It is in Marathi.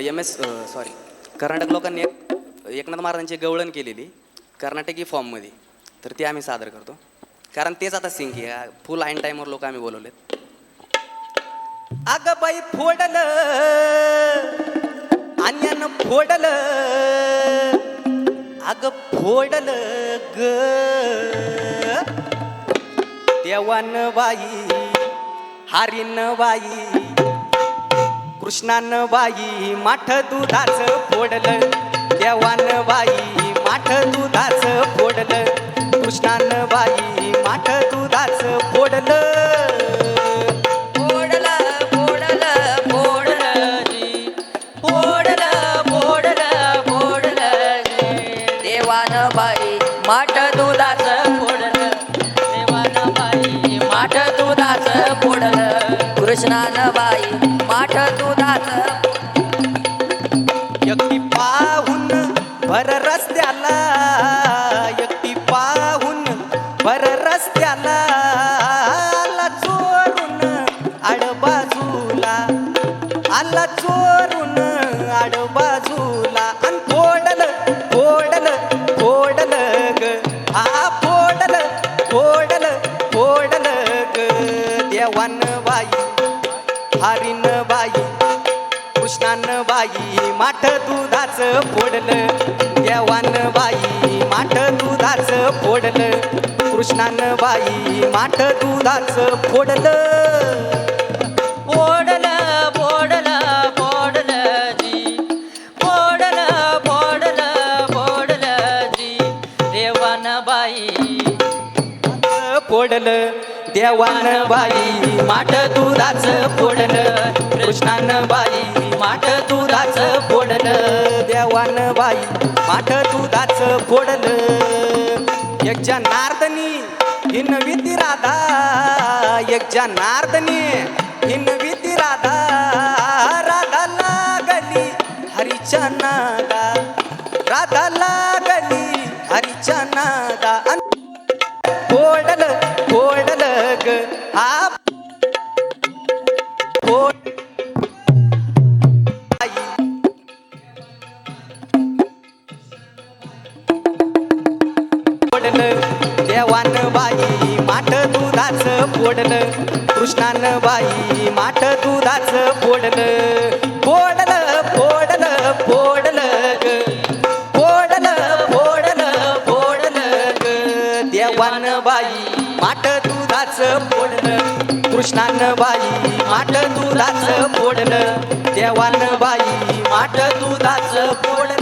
एम एस सॉरी कर्नाटक लोकांनी एक एकनाथ महाराजांची गवळण केलेली कर्नाटकी फॉर्ममध्ये. तर ती आम्ही सादर करतो. कारण तेच आता सिंग आहे. फुल आईन टाईमवर लोक आम्ही बोलवलेत. अग बाई फोडल. अन्यान फोडल. अग फोडल ग. देवान बाई हारीन बाई कृष्णान बाई माठ दुधाच फोडलं. देवान बाई माठ दुधाच फोडलं. कृष्णान बाई माठ दुधाच फोडलं. कृष्णान बाई रस्त्याला एकटी पाहून बर रस्त्याला आला चोरून आडबाजूला. आला चोरून आडबाजूला. अन फोडलं फोडल फोडलं ग. हा फोडल फोडलं फोडलं ग. देवान बाई हरीन बाई कृष्णान बाई माठ दुधाचं फोडलं. देवान बाई माठ दुधाचं फोडलं. कृष्णान बाई माठ दुधाचं फोडलं. फोडलं फोडलं फोडलं जी. फोडलं फोडलं फोडलं जी. देवानं बाई फोडलं. देवान बाई माठ दुधाचं फोडलं. कृष्णान बाई माठ दुधाचं बाई माठ दुधाचं फोडलं एकच्या नारदनी हिन विती राधा. एकच्या नारदनी हिन विती राधा. राधा लागली हरीच्या नादा. राधा लागली हरीच्या नादा. फोडल फोडलं फोडलं ग. हा. फोड दुधाचं फोडलं कृष्णान बाई माठ दुधाचं फोडलं फोडलं फोडलं फोडलं फोडलं फोडलं फोडलं देवान बाई माठ दुधाचं फोडलं कृष्णान बाई माठ दुधाचं फोडलं देवान बाई माठ दुधाचं फोडलं